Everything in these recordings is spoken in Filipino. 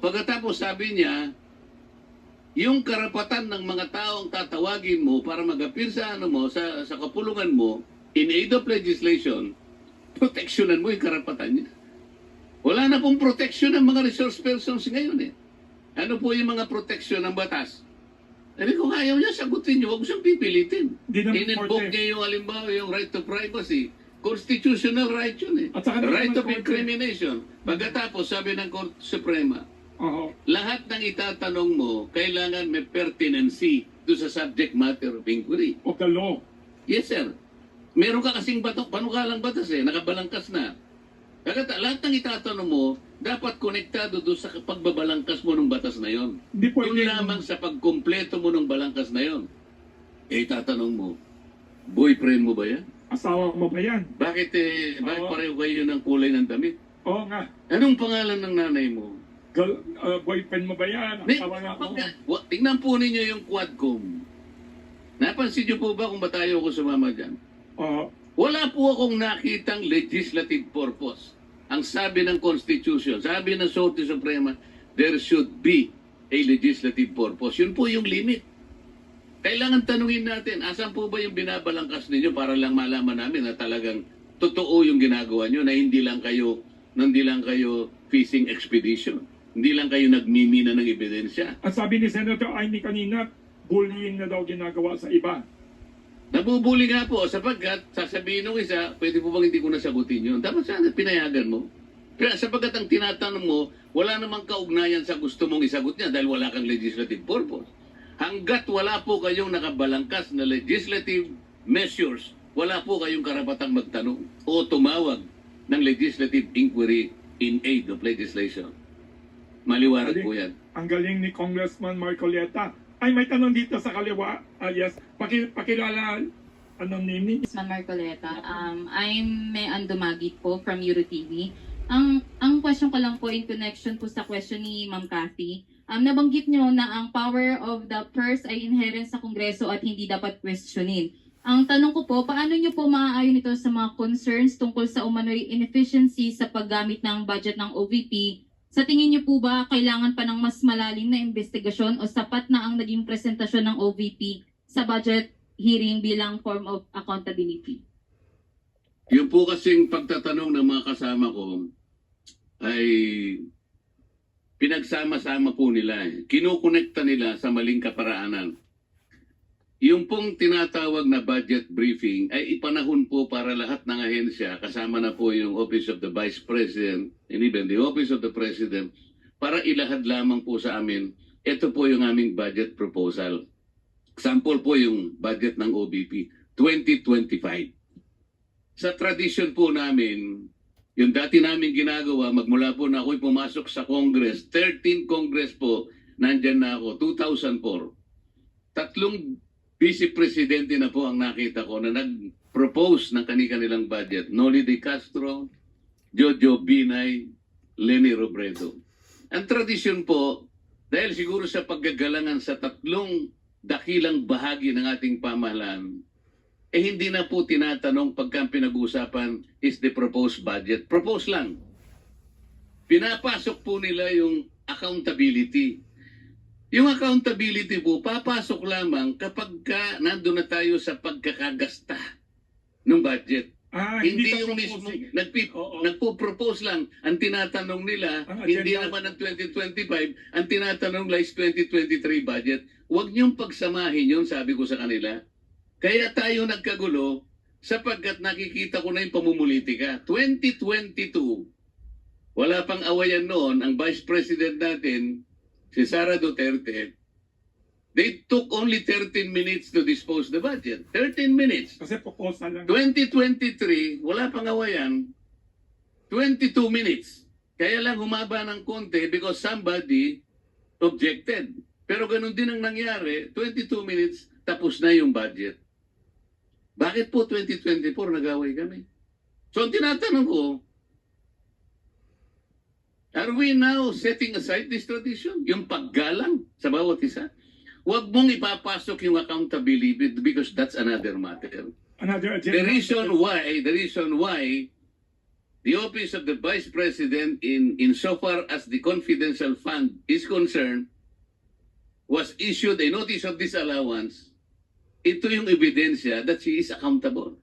pagkatapos sabi niya, yung karapatan ng mga taong tatawagin mo para mag-appear sa ano mo, sa, sa kapulungan mo, in aid of legislation, proteksyonan mo yung karapatan niya. Wala na pong proteksyon ng mga resource persons ngayon eh. Ano po yung mga proteksyon ng batas? Sabi kung ayaw niya, sagutin niyo, huwag siyang pipilitin. In-invoke niya yung halimbawa, yung right to privacy. Constitutional right yun eh. At saka di right of incrimination. Pagkatapos, sabi ng Court Suprema, Oo. lahat ng itatanong mo, kailangan may pertinency do sa subject matter of inquiry. Of the law. Yes, sir. Meron ka kasing bato, panukalang batas eh, nakabalangkas na. Kagata, lahat ng itatanong mo, dapat konektado do sa pagbabalangkas mo ng batas na yon. Hindi po Yung lamang sa pagkumpleto mo ng balangkas na yon. Eh, tatanong mo, boyfriend mo ba yan? Asawa mo ba yan? Bakit eh, bakit Oo. pareho kayo ng kulay ng damit? Oo nga. Anong pangalan ng nanay mo? Girl, uh, boyfriend mo ba yan? Mo. pagka- wa- tingnan po ninyo yung Quadcom. Napansin niyo po ba kung ba tayo ko sumama dyan? Oo. Wala po akong nakitang legislative purpose. Ang sabi ng Constitution, sabi ng Korte Suprema, there should be a legislative purpose. Yun po yung limit. Kailangan tanungin natin, asan po ba yung binabalangkas ninyo para lang malaman namin na talagang totoo yung ginagawa nyo na hindi lang kayo hindi lang kayo fishing expedition. Hindi lang kayo nagmimina ng ebidensya. At sabi ni Senator Aimee kanina, bullying na daw ginagawa sa iba. Nabubuli nga po sapagkat sasabihin ng isa, pwede po bang hindi ko nasagutin yun? Dapat sana pinayagan mo. Pero sapagkat ang tinatanong mo, wala namang kaugnayan sa gusto mong isagot niya dahil wala kang legislative purpose. Hanggat wala po kayong nakabalangkas na legislative measures, wala po kayong karapatang magtanong o tumawag ng legislative inquiry in aid of legislation. Maliwanag po yan. Ang galing ni Congressman Marcoleta. Ay, may tanong dito sa kaliwa. Ah, yes. Paki, pakilala ano name Congressman Marcoleta. Um, I'm May Andumagit po from EuroTV. Ang ang question ko lang po in connection po sa question ni Ma'am Cathy. Um, nabanggit nyo na ang power of the purse ay inherent sa Kongreso at hindi dapat questionin. Ang tanong ko po, paano nyo po maaayon ito sa mga concerns tungkol sa umano'y inefficiency sa paggamit ng budget ng OVP? Sa tingin nyo po ba kailangan pa ng mas malalim na investigasyon o sapat na ang naging presentasyon ng OVP sa budget hearing bilang form of accountability. Yung po kasing pagtatanong ng mga kasama ko ay pinagsama-sama po nila. Eh. Kinukonekta nila sa maling kaparaanan. Yung pong tinatawag na budget briefing ay ipanahon po para lahat ng ahensya, kasama na po yung Office of the Vice President and even the Office of the President, para ilahad lamang po sa amin, ito po yung aming budget proposal. Example po yung budget ng OBP, 2025 sa tradisyon po namin, yung dati namin ginagawa, magmula po na ako'y pumasok sa Congress, 13 Congress po, nandyan na ako, 2004. Tatlong vice presidente na po ang nakita ko na nag-propose ng kanilang budget. Noli de Castro, Jojo Binay, Lenny Robredo. Ang tradisyon po, dahil siguro sa paggagalangan sa tatlong dakilang bahagi ng ating pamahalaan, eh hindi na po tinatanong pagka pinag-uusapan is the proposed budget. Propose lang. Pinapasok po nila yung accountability. Yung accountability po, papasok lamang kapag ka nandun na tayo sa pagkakagasta ng budget. Ah, hindi sa yung mismo, nagpi, Oo. nagpo-propose lang. Ang tinatanong nila, Ang hindi agenda. naman ang 2025, ang tinatanong is 2023 budget. Huwag niyong pagsamahin yun, sabi ko sa kanila. Kaya tayo nagkagulo sapagkat nakikita ko na yung pamumulitika. 2022, wala pang awayan noon, ang Vice President natin, si Sara Duterte, they took only 13 minutes to dispose the budget. 13 minutes. Kasi proposal lang. 2023, wala pang awayan, 22 minutes. Kaya lang humaba ng konti because somebody objected. Pero ganun din ang nangyari, 22 minutes, tapos na yung budget. Bakit po 2024 nag-away kami? So ang tinatanong ko, are we now setting aside this tradition? Yung paggalang sa bawat isa? Huwag mong ipapasok yung accountability because that's another matter. Another agenda. The reason why, the reason why the office of the Vice President in insofar as the confidential fund is concerned was issued a notice of disallowance, ito yung ebidensya that she is accountable.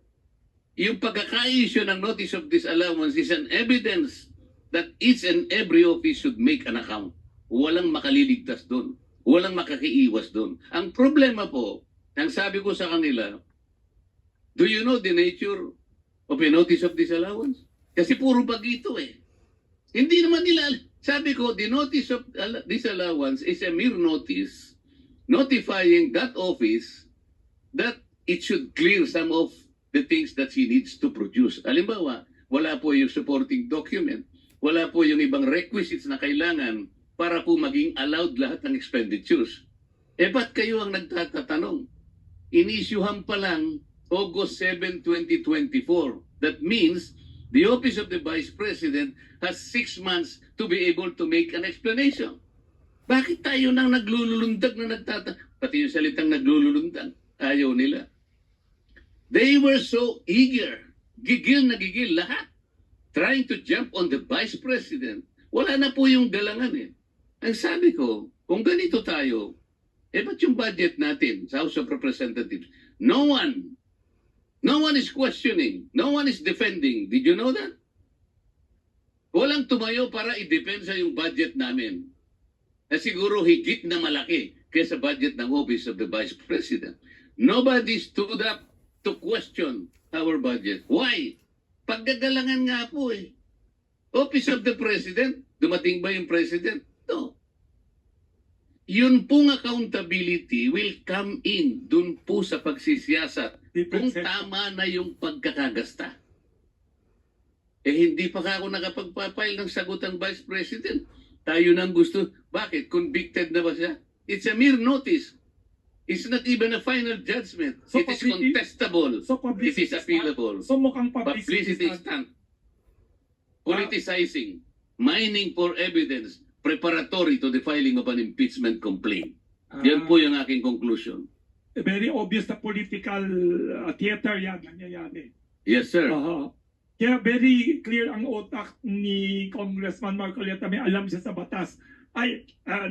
Yung pagkaka-issue ng notice of disallowance is an evidence that each and every office should make an account. Walang makaliligtas doon. Walang makakiiwas doon. Ang problema po, ang sabi ko sa kanila, do you know the nature of a notice of disallowance? Kasi puro bagito eh. Hindi naman nila, sabi ko, the notice of al- disallowance is a mere notice notifying that office that it should clear some of the things that she needs to produce. Halimbawa, wala po yung supporting document, wala po yung ibang requisites na kailangan para po maging allowed lahat ng expenditures. Eh ba't kayo ang nagtatatanong? Inisyuhan pa lang August 7, 2024. That means the office of the Vice President has six months to be able to make an explanation. Bakit tayo nang naglululundag na nagtata... Pati yung salitang naglululundag, ayaw nila. They were so eager, gigil na gigil lahat, trying to jump on the Vice President. Wala na po yung galangan eh. Ang sabi ko, kung ganito tayo, eh ba't yung budget natin sa House of Representatives? No one, no one is questioning, no one is defending. Did you know that? Walang tumayo para i-depensa yung budget namin. Na siguro higit na malaki kaysa budget ng Office of the Vice President. Nobody stood up to question our budget. Why? Paggagalangan nga po eh. Office of the President, dumating ba yung President? No. Yun pong accountability will come in dun po sa pagsisiyasat kung tama na yung pagkakagasta. Eh hindi pa ka ako nakapagpapile ng sagot ang Vice President. Tayo nang gusto. Bakit? Convicted na ba siya? It's a mere notice. It's not even a final judgment. So, it is publici- contestable. So It publicity is appealable. So mukhang publicity, Publicity stunt. stunt. Politicizing. Mining for evidence. Preparatory to the filing of an impeachment complaint. Yan Ah, po yung aking conclusion. very obvious na political uh, theater yan, nangyayari. Yes, sir. Aha. Kaya very clear ang utak ni Congressman Marcoleta. May alam siya sa batas. Ay, uh,